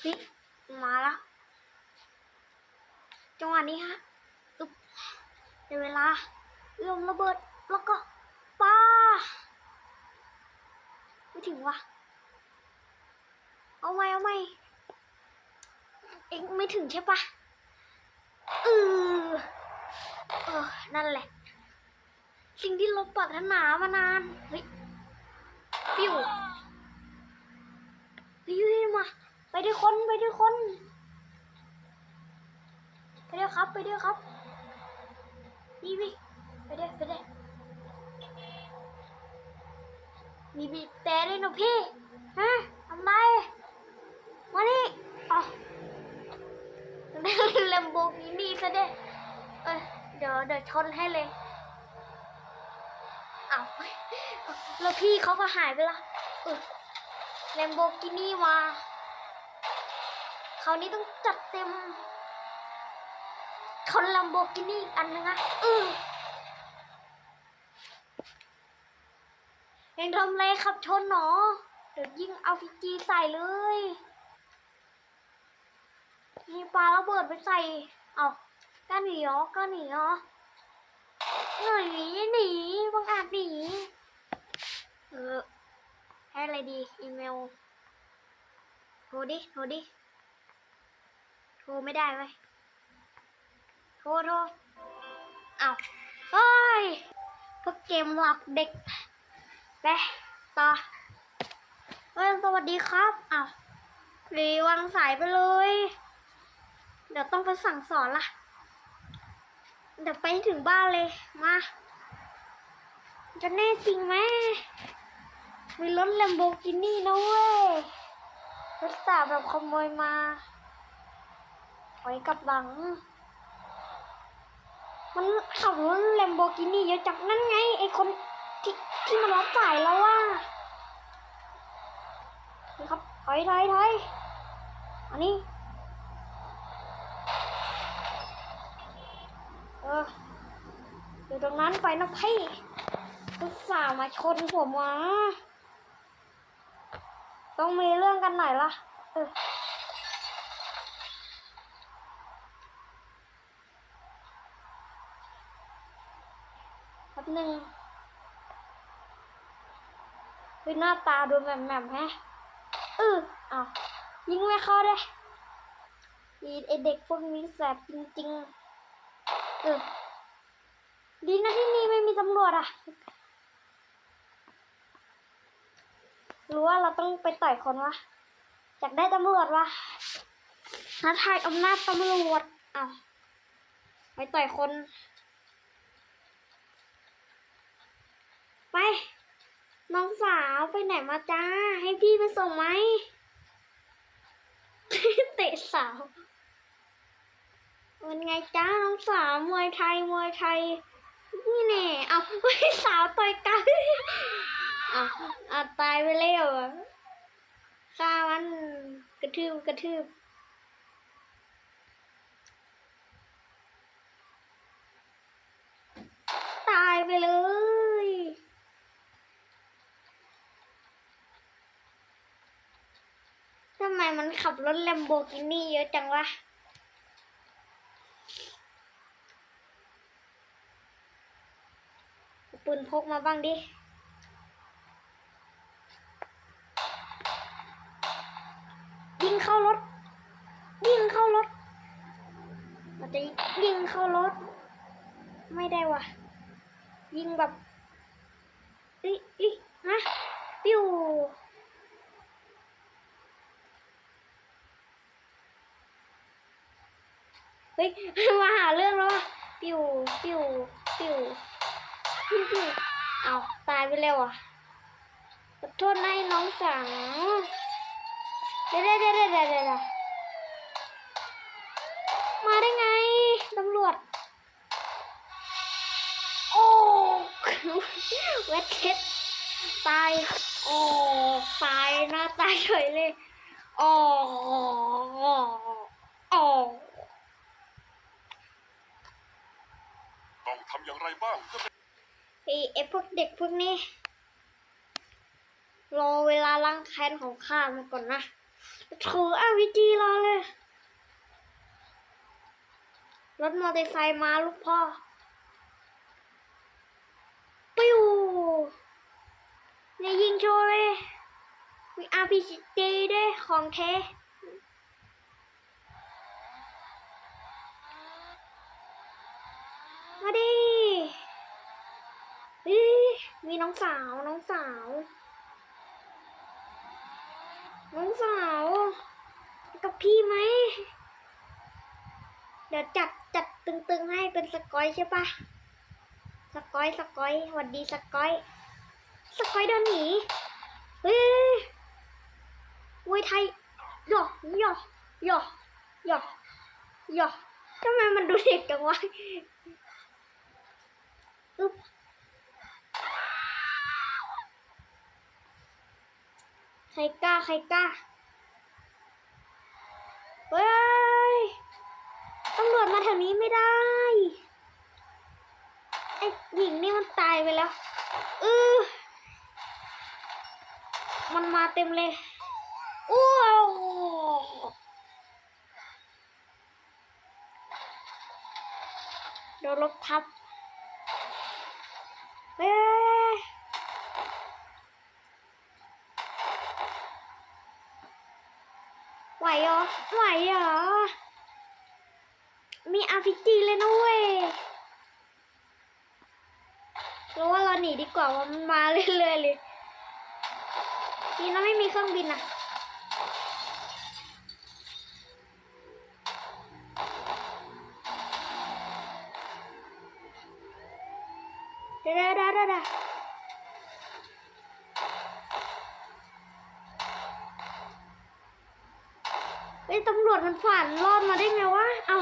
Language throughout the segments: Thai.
เฮ้ยมาแล้ว จังหวะนี้ฮะอึบในเวลาเอื้อมระเบิดแล้วก็ป้าไม่ถึงวะเอาไหมเอาไหมเอ็งไม่ถึงใช่ปะเออเออ นั่นแหละ สิ่งที่เราปรารถนามานาน เฮ้ย ปิ้วเฮ้ยมา ด้วยคนไปด้วยคน ไปด้วยครับ ไปด้วยครับนี่พี่ไปด้วยไปด้วยมีบีแต่ด้วยนะพี่ฮะทำไมมานี่อ๋อเลมโบกินี่ซะด้วยเอ้ยเดี๋ยวเดี๋ยวชนให้เลยเอาแล้วพี่เขาก็หายไปละเออเลมโบกินี่มา ราวนี้ต้องจัดเต็มชนลัมโบกินี่อีกอันนึงอะเออยังทำไรขับชนหนอ เดี๋ยวยิงเอาพีจีใส่เลยมีปลาระเบิดไปใส่ เอาก็หนีเหรอก็หนีเหรอหนีหนีบังอาจหนี เออให้อะไรดี อีเมลโทรดิโทรดิ ทรไม่ได้ไว้โทษโทษเอาเฮ้ยพวกเกมหลักเด็กไปต่อเฮ้ยสวัสดีครับเอารีวางสายไปเลย เดี๋ยวต้องไปสั่งสอนละเดี๋ยวไปถึงบ้านเลย มา จะแน่จริงไหมมีรถแลมโบกินี่นะเว้ยรถสาแบบขโมยมา อยกลับหลัง มันขับรถแลมโบกินี่เยอะจังนั่นไงไอคนที่ที่มันรับสายแล้วว่านี่ครับถอยถอยถอยอันนี้ เออ อยู่ตรงนั้นไปนะพี่ลูกสาวมาชนผมวะต้องมีเรื่องกันหน่อยละเออ แป๊บ หนึ่งเป็นหน้าตาดูแหม่มๆแฮะเออเอายิงไม่เข้าได้อีไอเด็กพวกนี้แสบจริงๆ เออ ดีนะที่นี่ไม่มีตำรวจอะหรือว่าเราต้องไปต่อยคนวะอยากได้ตำรวจวะท้าทายอำนาจตำรวจเอาไปต่อยคน ไปน้องสาวไปไหนมาจ้า ให้พี่ไปส่งไหมเตะสาวเป็นไงจ้าน้องสาวมวยไทยมวยไทยนี่แน่เอาไม่สาวต่อยกันอาเอาตายไปแล้วฆ่ามันกระทืบกระทืบตายไปเลย ทำไมมันขับรถแลมโบกินี่เยอะจังวะปืนพกมาบ้างดิยิงเข้ารถยิงเข้ารถ มันจะยิงเข้ารถ ไม่ได้ว่ะ ยิงแบบอิอิฮะปิ้ว ฮ้ยมาหาเรื่องแล้วว่ะปิวปิวปิวปิวปิวเอาตายไปแล้วอะขอโทษนะน้องสังเดี๋ยวเดี๋ยวเดี๋ยวเดี๋ยวเดี๋ยวเดี๋ยวมาได้ไงตำรวจ โอ้เวทเทสตาย โอ้ ตายหน้าตายเฉยเลย โอ้โอ้ ต้อง ทำอย่างไรบ้างเพื่อเป็นไอไอพวกเด็กพวกนี้ รอเวลาล้างแค้นของข้ามาก่อนนะถือาวิจีรอเลย รถมอเตอร์ไซค์มาลูกพ่อ ปิ้วเนี่ยยิงโชว์เลยมี RPG ด้วยของแท้ มาดิเฮ้ยมีน้องสาวน้องสาว น้องสาว กับพี่ไหม เดี๋ยวจัดจัดตึงๆให้เป็นสกอยใช่ปะสกอยสกอยหวัดดีสกอย สกอยเดินหนีเฮ้ยมวยไทยหยอกหยอกหยอกหยอกหยอกทำไมมันดูเด็กจังวะ ใครกล้า ใครกล้า เฮ้ยตำรวจมาแถวนี้ไม่ได้ ไอ้หญิงนี่มันตายไปแล้วเออมันมาเต็มเลยอู้วโดนรถทับ เฮ้ย ไหวเหรอ ไหวเหรอ มีอาพิจีเลยนะเว้ยเราว่าเราหนีดีกว่าว่ามันมาเรื่อยๆเลยนี่เราไม่มีเครื่องบินอะเดี๋ยวเดี๋ยวเรดี๋ยวเฮ้ยตำรวจมันผ่าน รอดมาได้ไงวะ เอา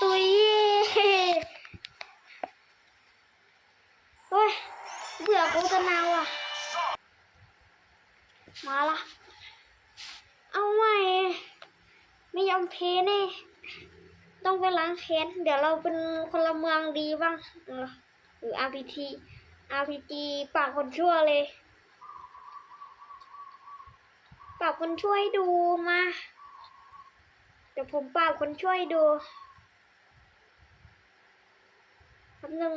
ตุยเฮ้ย เบื่อโฆษณาว่ะ มาละ เอาใหม่ ไม่ยอมเพแน่ต้องไปล้างแค้น เดี๋ยวเราเป็นคนละเมืองดีบ้างเออหรือ RPT RPG ปากคนชั่วเลย ปราบ คนช่วยดูมา เดี๋ยวผมเปราคนช่วยดูแป๊บนึง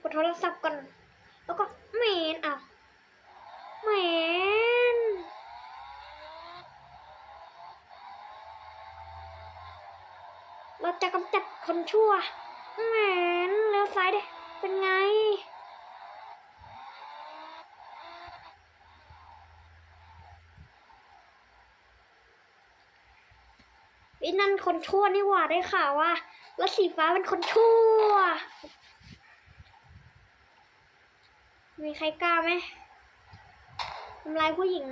กดโทรศัพท์ก่อน แล้วก็เมนอะเมนเราจะกำจัดคนชั่วเมนเลี้ยวซ้ายดิเป็นไง ไอ้นั่นคนชั่วนี่หว่าได้ข่าวว่าแล้วสีฟ้าเป็นคนชั่ว มีใครกล้าไหมทำลายผู้หญิง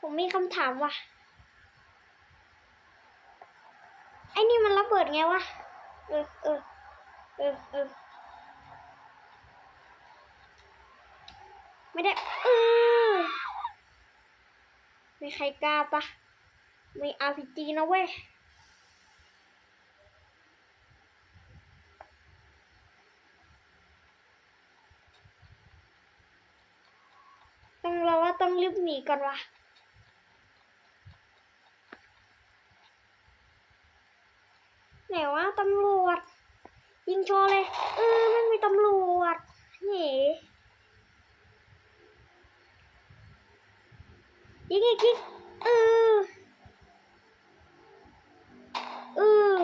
ผมมีคำถามว่ะ ไอ้นี่มันระเบิดไงวะ เออเออเออเออ ไม่ได้เออมีใครกล้าปะมี RPG นะเว้ยต้องเราว่าต้องรีบหนีก่อนวะไหนวะตำรวจ ยิงโชว์เลย เออไม่มีตำรวจเฮ้ ยิงอีกยิงเออเออ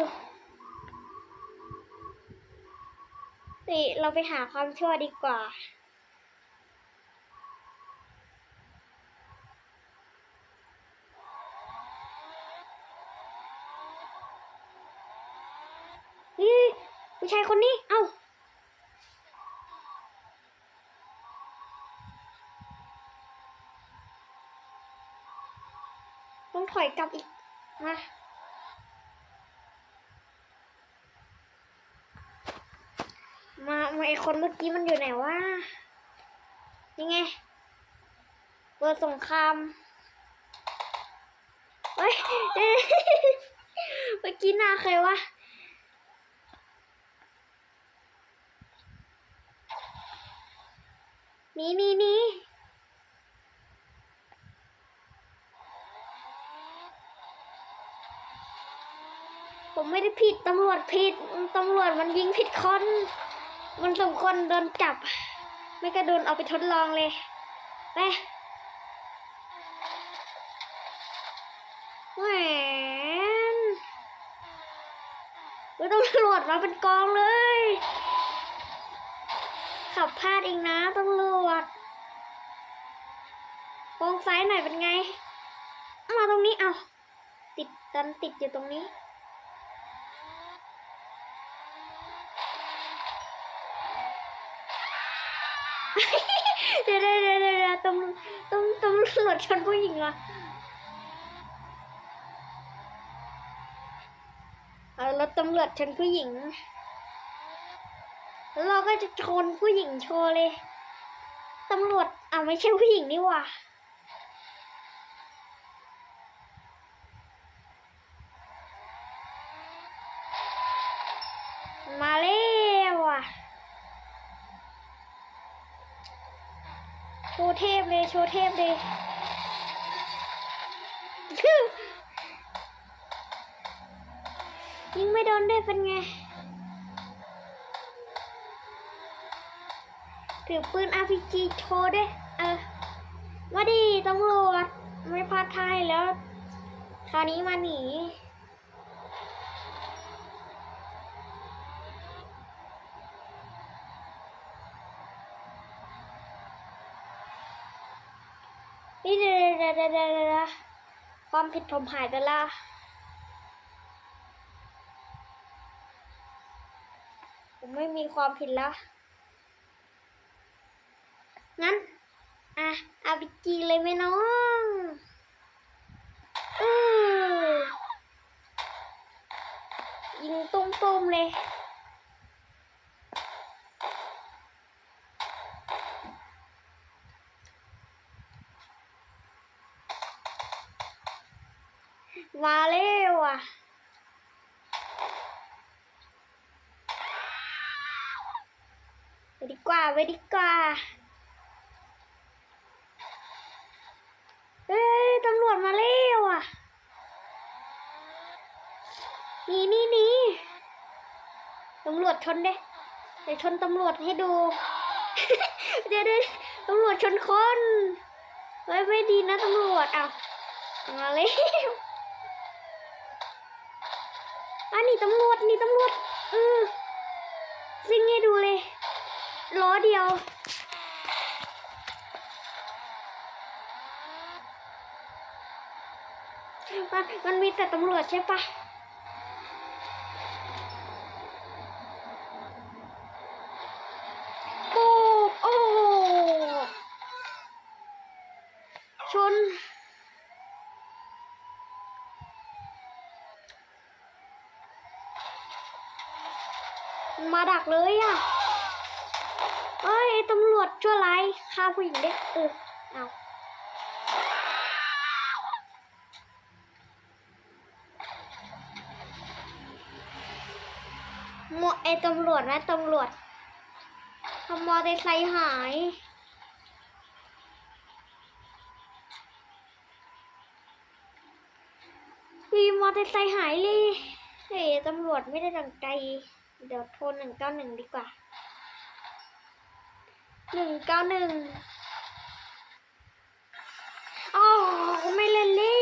นี่เราไปหาความชั่วดีกว่าผู้ชายคนนี้ เอ้า ต้ องถอยกลับอีกมามามาไอคนเมื่อกี้มันอยู่ไหนวะนี่ไงเปิดสงครามเฮ้ยไปมื่อกี้นาใครวะนี่นี่นี่ ผมไม่ได้ผิดตำรวจผิดตำรวจมันยิงผิดคน มันสมควรโดนจับ ไม่ก็โดนเอาไปทดลองเลยไปแหวนต้องตำรวจมาเป็นกองเลย ขับพลาดเองนะตำรวจมองซ้ายหน่อยเป็นไง มาตรงนี้เอาติดดันติดอยู่ตรงนี้ เดี๋ยวเดี๋ยวเดี๋ยวเดี๋ยวตำตำตำรวจชนผู้หญิงเหรอเอารถตำรวจชนผู้หญิง แล้วเราก็จะชนผู้หญิงโชว์เลย ตำรวจอ่าไม่ใช่ผู้หญิงนี่หว่ามาแล้วอะ โชว์เทพเลยโชว์เทพเลยยิงไม่โดนได้วยเป็นไงถือปืน RPG โชว์ด้วย เออมาดีตำรวจไม่พลาดท่ายแล้ว คราวนี้มาหนีเดี๋ยวเดี๋ยวความผิดผมหายไปละผมไม่มีความผิดแล้วงั้น อะเอาไปจีเลยไหมน้องอยิงตุ้มๆเลย มาเร็วอะไปดีกว่าไปดีกว่าเอ้ยตำรวจมาเร็วอะหนี่นี่นี่ตำรวจชนเด้เดี๋ยวชนตำรวจให้ดู เดี๋ยวเดี๋ยวตำรวจชนคน เฮ้ยไม่ดีนะตำรวจอ้ามาเร็ว อันนี้ตำรวจนี่ตำรวจเออซิ่งให้ดูเลยล้อเดียวมันมันมีแต่ตำรวจใช่ปะปูบโอ้โหชน มาดักเลยอะเอ้ยตำรวจชั่วร้ายฆ่าผู้หญิงเด็กเออเอาหมวไอตำรวจนะตำรวจทำมอเตอร์ไซค์หายวีมอเตอร์ไซค์หายเลยเฮ้ยตำรวจไม่ได้ดังใจ เดี๋ยวโทรหนึ่งเก้าหนึ่งดีกว่าหนึ่งเก้าหนึ่งอ๋อไม่เล่นเล่